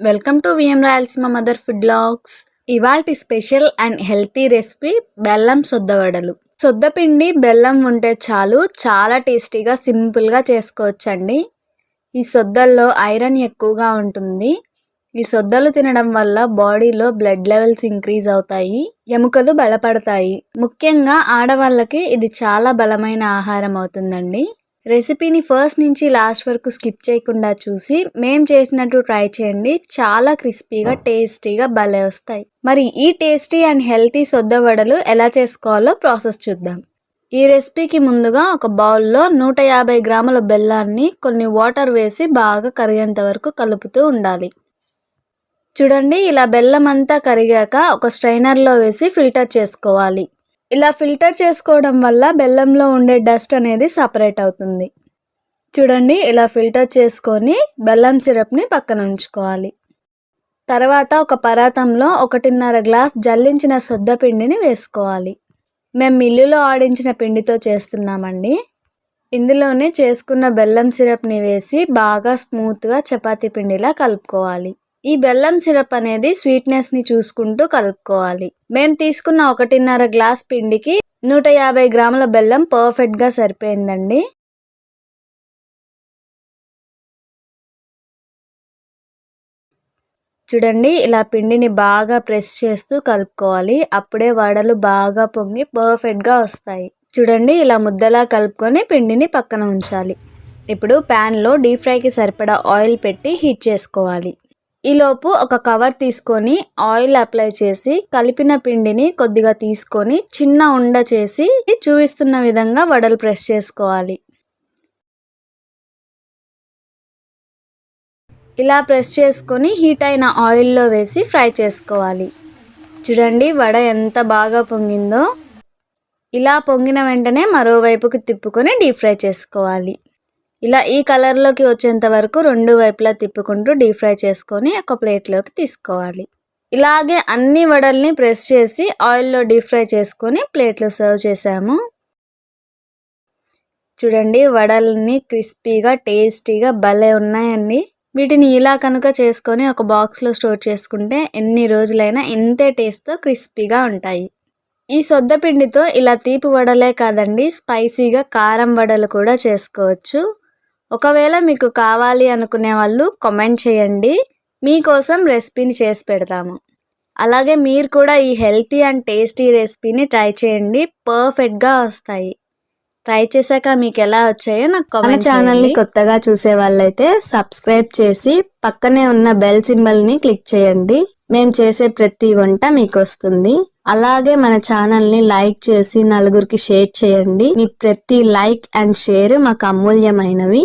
Welcome to VM Rayalaseema mother food blogs ఇవాల్టి special and healthy recipe బెల్లం సొద్దవడలు సొద్దపిండి బెల్లం ఉంటే చాలు చాలా టేస్టీగా సింపుల్గా చేసుకోవచ్చండి. ఈ సొద్దల్లో ఐరన్ ఎక్కువగా ఉంటుంది. ఈ సొద్దలు తినడం వల్ల బాడీలో బ్లడ్ లెవెల్స్ ఇంక్రీజ్ అవుతాయి ఎముకలు బలపడతాయి. ముఖ్యంగా ఆడవాళ్ళకి ఇది చాలా బలమైన ఆహారం అవుతుందండి. రెసిపీని ఫస్ట్ నుంచి లాస్ట్ వరకు స్కిప్ చేయకుండా చూసి మేం చేసినట్టు ట్రై చేయండి. చాలా క్రిస్పీగా టేస్టీగా భలే వస్తాయి. మరి ఈ టేస్టీ అండ్ హెల్తీ సొద్ద వడలు ఎలా చేసుకోవాలో ప్రాసెస్ చూద్దాం. ఈ రెసిపీకి ముందుగా ఒక బౌల్లో నూట యాభై గ్రాముల బెల్లాన్ని కొన్ని వాటర్ వేసి బాగా కరిగేంత వరకు కలుపుతూ ఉండాలి. చూడండి ఇలా బెల్లం అంతా కరిగాక ఒక స్ట్రైనర్లో వేసి ఫిల్టర్ చేసుకోవాలి. ఇలా ఫిల్టర్ చేసుకోవడం వల్ల బెల్లంలో ఉండే డస్ట్ అనేది సపరేట్ అవుతుంది. చూడండి ఇలా ఫిల్టర్ చేసుకొని బెల్లం సిరప్ని పక్కన ఉంచుకోవాలి. తర్వాత ఒక పరాతంలో ఒకటిన్నర గ్లాస్ జల్లించిన శుద్ధ పిండిని వేసుకోవాలి. మేము మిల్లులో ఆడించిన పిండితో చేస్తున్నామండి. ఇందులోనే చేసుకున్న బెల్లం సిరప్ని వేసి బాగా స్మూత్గా చపాతీ పిండిలా కలుపుకోవాలి. ఈ బెల్లం సిరప్ అనేది స్వీట్నెస్ని చూసుకుంటూ కలుపుకోవాలి. మేము తీసుకున్న ఒకటిన్నర గ్లాస్ పిండికి నూట యాభై గ్రాముల బెల్లం పర్ఫెక్ట్గా సరిపోయిందండి. చూడండి ఇలా పిండిని బాగా ప్రెస్ చేస్తూ కలుపుకోవాలి. అప్పుడే వడలు బాగా పొంగి పర్ఫెక్ట్గా వస్తాయి. చూడండి ఇలా ముద్దలా కలుపుకొని పిండిని పక్కన ఉంచాలి. ఇప్పుడు ప్యాన్లో డీప్ ఫ్రైకి సరిపడా ఆయిల్ పెట్టి హీట్ చేసుకోవాలి. ఈలోపు ఒక కవర్ తీసుకొని ఆయిల్ అప్లై చేసి కలిపిన పిండిని కొద్దిగా తీసుకొని చిన్న ఉండ చేసి చూపిస్తున్న విధంగా వడలు ప్రెస్ చేసుకోవాలి. ఇలా ప్రెస్ చేసుకొని హీట్ అయిన ఆయిల్లో వేసి ఫ్రై చేసుకోవాలి. చూడండి వడ ఎంత బాగా పొంగిందో. ఇలా పొంగిన వెంటనే మరోవైపుకి తిప్పుకొని డీప్ ఫ్రై చేసుకోవాలి. ఇలా ఈ కలర్లోకి వచ్చేంత వరకు రెండు వైపులా తిప్పుకుంటూ డీప్ ఫ్రై చేసుకొని ఒక ప్లేట్లోకి తీసుకోవాలి. ఇలాగే అన్ని వడల్ని ప్రెస్ చేసి ఆయిల్లో డీప్ ఫ్రై చేసుకొని ప్లేట్లో సర్వ్ చేసాము. చూడండి వడల్ని క్రిస్పీగా టేస్టీగా భలే ఉన్నాయండి. వీటిని ఇలా కనుక చేసుకొని ఒక బాక్స్లో స్టోర్ చేసుకుంటే ఎన్ని రోజులైనా ఇంతే టేస్ట్తో క్రిస్పీగా ఉంటాయి. ఈ సొద్ద పిండితో ఇలా తీపి వడలే కాదండి స్పైసీగా కారం వడలు కూడా చేసుకోవచ్చు. ఒకవేళ మీకు కావాలి అనుకునే వాళ్ళు కామెంట్ చేయండి. మీకోసం రెసిపీని చేసి పెడతాము. అలాగే మీరు కూడా ఈ హెల్తీ అండ్ టేస్టీ రెసిపీని ట్రై చేయండి. పర్ఫెక్ట్గా వస్తాయి. ట్రై చేశాక మీకు ఎలా వచ్చాయో నాకు కామెంట్ ఛానల్ని కొత్తగా చూసే వాళ్ళైతే సబ్స్క్రైబ్ చేసి పక్కనే ఉన్న బెల్ సింబల్ని క్లిక్ చేయండి. మేము చేసే ప్రతి వంట మీకు వస్తుంది. అలాగే మన ఛానల్ని లైక్ చేసి నలుగురికి షేర్ చేయండి. మీ ప్రతి లైక్ అండ్ షేర్ మాకు అమూల్యమైనవి.